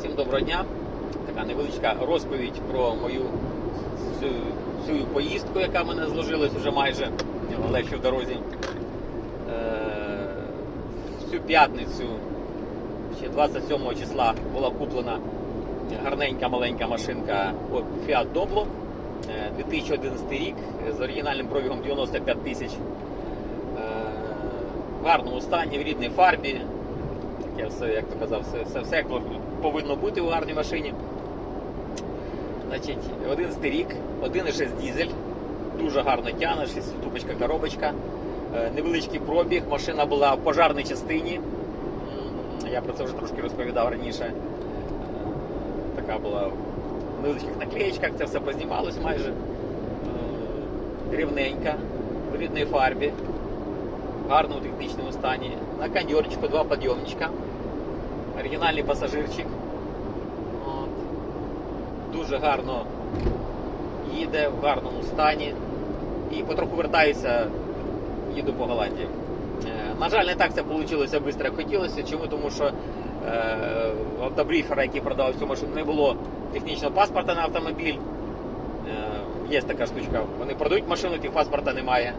Всім доброго дня. Така невеличка розповідь про мою цю, поїздку, яка мене зложилась вже майже, але ще в дорозі. Е, в цю п'ятницю, ще 27 числа, була куплена гарненька маленька машинка Fiat Doblo. Е, 2011 рік з оригінальним пробігом 95 тисяч. Е, В гарному стані, в рідній фарбі. Таке все, як то казав, все, все, все як повинно бути у гарній машині. Значить, 11 рік, 1,6 дізель, дуже гарно тягне, 6-ступочка коробочка, Е, невеличкий пробіг, машина була в пожарній частині. Я про це вже трошки розповідав раніше. Е, Така була в невеличких наклеєчках, це все познімалось майже. Е, Рівненька, в рідній фарбі, в гарному технічному стані. На кондьорчику два підйомничка. Оригінальний пасажирчик. От. Дуже гарно їде, в гарному стані. І потроху вертаюся, їду по Голландії. Е, На жаль, не так це вийшло швидко, як хотілося. Чому? Тому що е, в автобріфера, який продавав цю машину, не було технічного паспорта на автомобіль. Е, є така штучка. Вони продають машину, тих паспорта немає.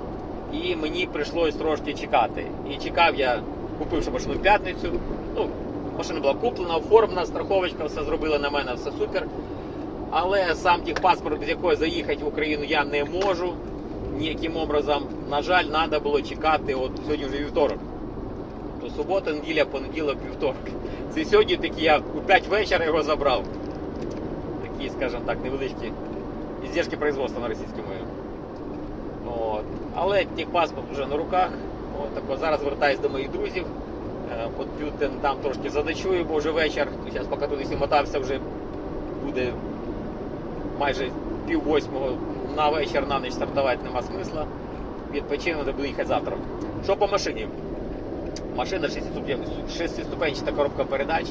І мені прийшлось трошки чекати. І чекав я, купивши машину в п'ятницю. Ну, машина була куплена, оформлена, страховочка, все зробила на мене, все супер. Але сам техпаспорт, без якого заїхати в Україну я не можу ніяким образом. На жаль, треба було чекати, от сьогодні вже вівторок. То субота, неділя, понеділок, вівторок. Це сьогодні такі я у 5 вечора його забрав. Такі, скажімо так, невеличкі іздержки производства на російській мові. От. Але техпаспорт вже на руках. От, так зараз звертаюсь до моїх друзів. Е, От там трошки задачую, бо вже вечір. Зараз поки туди всі мотався, вже буде майже пів восьмого на вечір на ніч стартувати нема смисла. Відпочину, де буду їхати завтра. Що по машині? Машина 6-ступенчата коробка передач.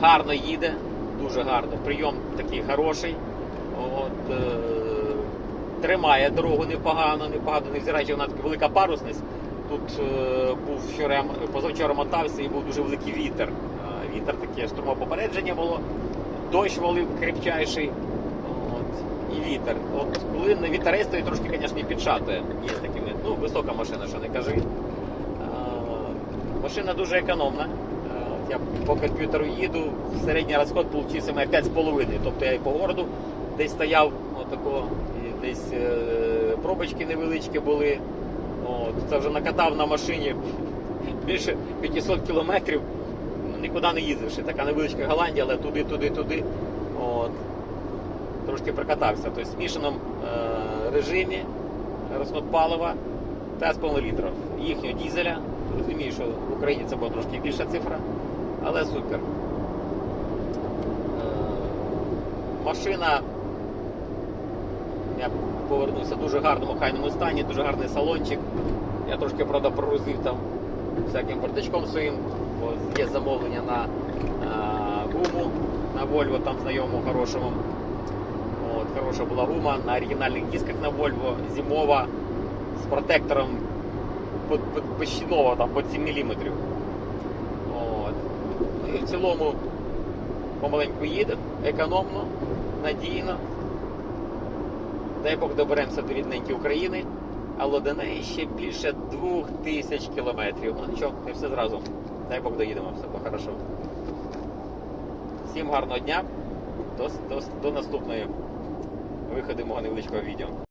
Гарно їде, дуже гарно. Прийом такий хороший. От, е, тримає дорогу непогано, непогано, невзираючи вона така велика парусність. Тут е, був вчора, позавчора мотався і був дуже великий вітер. Е, вітер таке штурмопопередження було, дощ валив крепчайший. От, і вітер. От коли на вітерець, то трошки, звісно, підшатує. Є такими, ну, висока машина, що не кажи. Е, Машина дуже економна. Е, Я по комп'ютеру їду, середній розход вийшов у мене 5,5. Тобто я і по городу десь стояв, отако, і десь е, пробочки невеличкі були. От, це вже накатав на машині більше 500 кілометрів, нікуди не їздивши. Така невеличка Голландія, але туди, туди, туди. От. Трошки прокатався. Тобто в змішаному е, режимі розход палива 5,5 літрів. Їхнього дізеля. Розумію, що в Україні це була трошки більша цифра, але супер. Е, машина, я повернуся в дуже гарному хайному стані, дуже гарний салончик. Я трошки, правда, прорузив там всяким бардачком своїм, бо є замовлення на е, гуму на Volvo, там знайомому хорошому. От, хороша була гума на оригінальних дисках на Volvo, зимова, з протектором нова, там, під 7 мм. От. І в цілому помаленьку їде, економно, надійно. Дай Бог доберемося до рідненькі України, але до неї ще більше двох тисяч кілометрів. Ну нічого, не все зразу. Дай Бог доїдемо, все буде хорошо. Всім гарного дня, до, до, до наступної Виходимо невеличкого відео.